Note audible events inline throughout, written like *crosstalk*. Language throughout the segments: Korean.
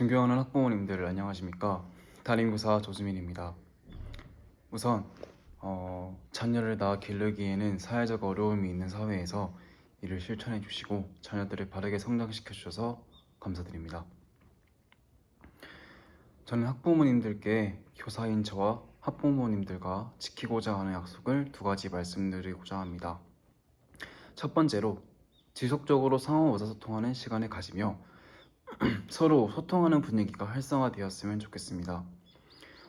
존경하는 학부모님들 안녕하십니까 담임교사 조수민입니다. 우선 어, 자녀를 낳아 기르기에는 사회적 어려움이 있는 사회에서 이를 실천해 주시고 자녀들을 바르게 성장시켜 주셔서 감사드립니다. 저는 학부모님들께 교사인 저와 학부모님들과 지키고자 하는 약속을 두 가지 말씀드리고자 합니다. 첫 번째로 지속적으로 상호 의사소통하는 시간을 가지며 *clears throat* 서로 소통하는 분위기가 활성화되었으면 좋겠습니다.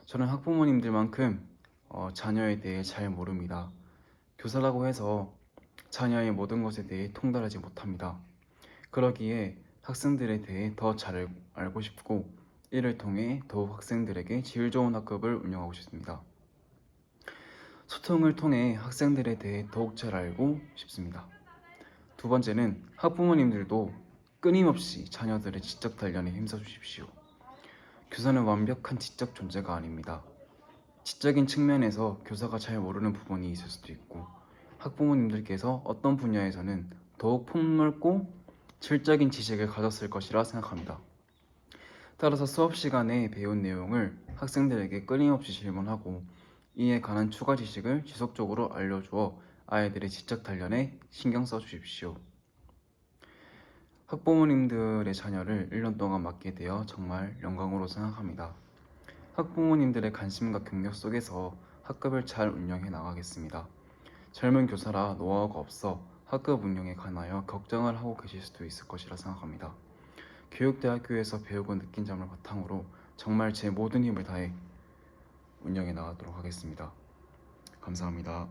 저는 학부모님들만큼 어, 자녀에 대해 잘 모릅니다. 교사라고 해서 자녀의 모든 것에 대해 통달하지 못합니다. 그러기에 학생들에 대해 더 잘 알고 싶고 이를 통해 더욱 학생들에게 질 좋은 학급을 운영하고 싶습니다. 소통을 통해 학생들에 대해 더욱 잘 알고 싶습니다. 두 번째는 학부모님들도 끊임없이 자녀들의 지적 단련에 힘써 주십시오. 교사는 완벽한 지적 존재가 아닙니다. 지적인 측면에서 교사가 잘 모르는 부분이 있을 수도 있고 학부모님들께서 어떤 분야에서는 더욱 폭넓고 질적인 지식을 가졌을 것이라 생각합니다. 따라서 수업 시간에 배운 내용을 학생들에게 끊임없이 질문하고 이에 관한 추가 지식을 지속적으로 알려주어 아이들의 지적 단련에 신경 써 주십시오. 학부모님들의 자녀를 1년 동안 맡게 되어 정말 영광으로 생각합니다. 학부모님들의 관심과 격려 속에서 학급을 잘 운영해 나가겠습니다. 젊은 교사라 노하우가 없어 학급 운영에 관하여 걱정을 하고 계실 수도 있을 것이라 생각합니다. 교육대학교에서 배우고 느낀 점을 바탕으로 정말 제 모든 힘을 다해 운영해 나가도록 하겠습니다. 감사합니다.